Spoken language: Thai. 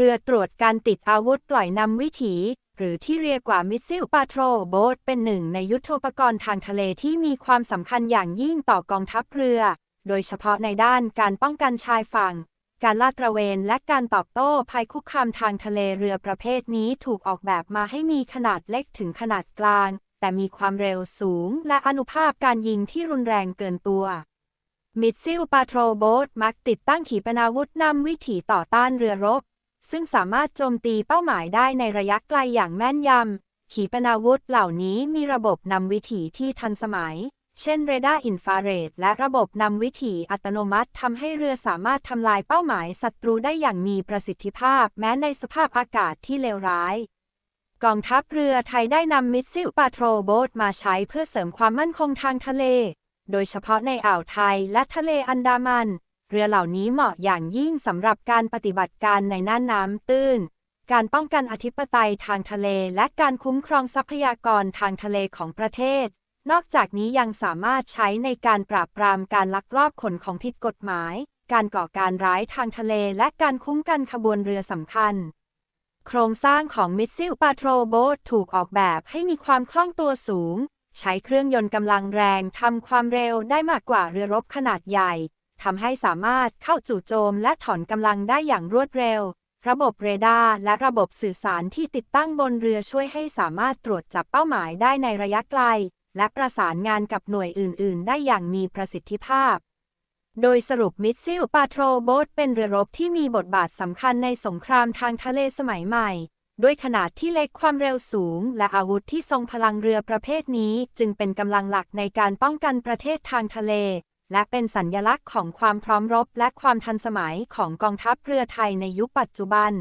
เรือตรวจการติดอาวุธปล่อยนำวิถี หรือที่เรียกว่ามิสซิลปาโทรโบ t เป็นหนึ่งในยุทโธปกรณ์ทางทะเลที่มีความสำคัญอย่างยิ่งต่อกองทัพเรือ โดยเฉพาะในด้านการป้องกันชายฝั่ง การลาดตระเวนและการตอบโต้ภัยคุกคามทางทะเลเรือประเภทนี้ถูกออกแบบมาให้มีขนาดเล็กถึงขนาดกลาง แต่มีความเร็วสูง และอนุภาพการยิงที่รุนแรงเกินตัวมิดซิลปาโทรโบ t มักติดตั้งขีปนาวุธนำวิถีต่อต้านเรือรบ ซึ่งสามารถโจมตีเป้าหมายได้ในระยะไกลอย่างแม่นยำ ขีปนาวุธเหล่านี้มีระบบนำวิถีที่ทันสมัย เช่นเรดาร์อินฟราเรดและระบบนำวิถีอัตโนมัติทำให้เรือสามารถทำลายเป้าหมายศัตรูได้อย่างมีประสิทธิภาพ แม้ในสภาพอากาศที่เลวร้ายกองทัพเรือไทยได้นำมิสซิลปาโทรโบ t มาใช้เพื่อเสริมความมั่นคงทางทะเล โดยเฉพาะในอ่าวไทยและทะเลอันดามัน เรือเหล่านี้เหมาะอย่างยิ่งสำหรับการปฏิบัติการในน่านน้ำตื้น การป้องกันอธิปไตยทางทะเล และการคุ้มครองทรัพยากรทางทะเลของประเทศ นอกจากนี้ยังสามารถใช้ในการปราบปรามการลักลอบขนของผิดกฎหมาย การก่อการร้ายทางทะเล และการคุ้มกันขบวนเรือสำคัญ โครงสร้างของมิสซิลปาโทรโบ t ถูกออกแบบให้มีความคล่องตัวสูง ใช้เครื่องยนต์กำลังแรงทำความเร็วได้มากกว่าเรือรบขนาดใหญ่ ทำให้สามารถเข้าจู่โจมและถอนกำลังได้อย่างรวดเร็ว ระบบเรดาร์และระบบสื่อสารที่ติดตั้งบนเรือช่วยให้สามารถตรวจจับเป้าหมายได้ในระยะไกล และประสานงานกับหน่วยอื่น ๆ ได้อย่างมีประสิทธิภาพ โดยสรุปมิสซิลปาโทรโบ t เป็นเรือรบที่มีบทบาทสำคัญในสงครามทางทะเลสมัยใหม่ด้วยขนาดที่เล็กความเร็วสูง และอาวุธที่ทรงพลังเรือประเภทนี้ จึงเป็นกำลังหลักในการป้องกันประเทศทางทะเล และเป็นสัญญลักษณ์ของความพร้อมรบและความทันสมัยของกองทัพเรือไทยในยุคปัจจุบัน